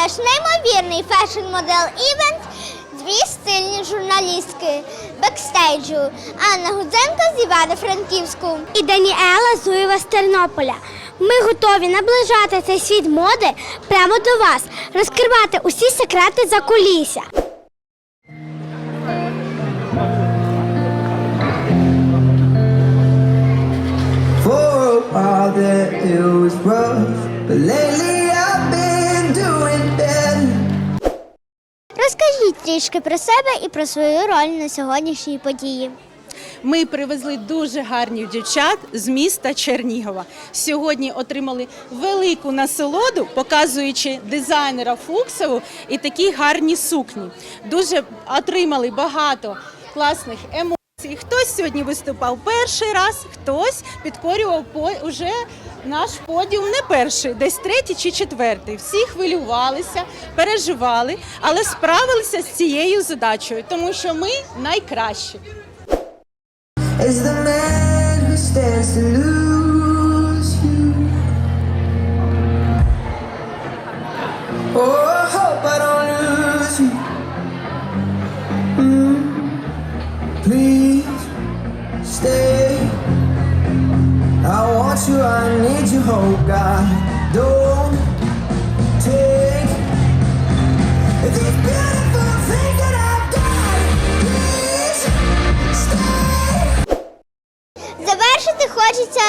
наш неймовірний фешн-модел івент дві стильні журналістки бекстейджу Анна Гудзенко з Івано-Франківську і Даніела Зуєва з Тернополя. Ми готові наближати цей світ моди прямо до вас, розкривати усі секрети за кулісся. For a while there it was rough, but lately трішки про себе і про свою роль на сьогоднішній події. Ми привезли дуже гарних дівчат з міста Чернігова. Сьогодні отримали велику насолоду, показуючи дизайнера Фуксову і такі гарні сукні. Дуже отримали багато класних емоцій. Хтось сьогодні виступав перший раз, хтось підкорював по уже наш подіум не перший, десь третій чи четвертий. Всі хвилювалися, переживали, але справилися з цією задачею, тому що ми найкращі. As stay. I want you, I need you, oh God. Don't take these beautiful things that I've done. Please stay. Завершити хочеться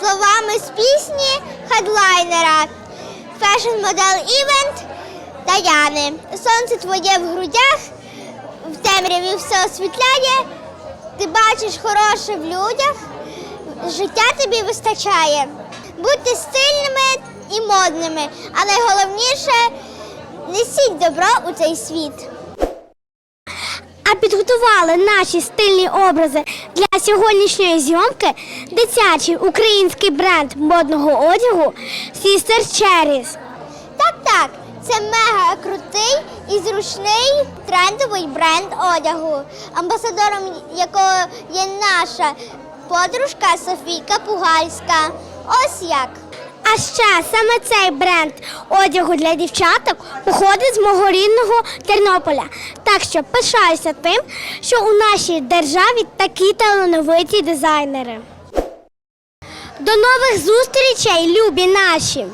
словами з пісні хедлайнера фешн-модел івент Даяни. Сонце твоє в грудях, в темряві все освітляє, ти бачиш хороше в людях, життя тобі вистачає. Будьте стильними і модними, але головніше несіть добро у цей світ. А підготували наші стильні образи для сьогоднішньої зйомки дитячий український бренд модного одягу Sister Cherries. Так, так, це мега крутий і зручний трендовий бренд одягу, амбасадором якого є наша подружка Софійка Пугальська. Ось як. А ще саме цей бренд одягу для дівчаток походить з мого рідного Тернополя. Так що пишаюся тим, що у нашій державі такі талановиті дизайнери. До нових зустрічей, любі наші!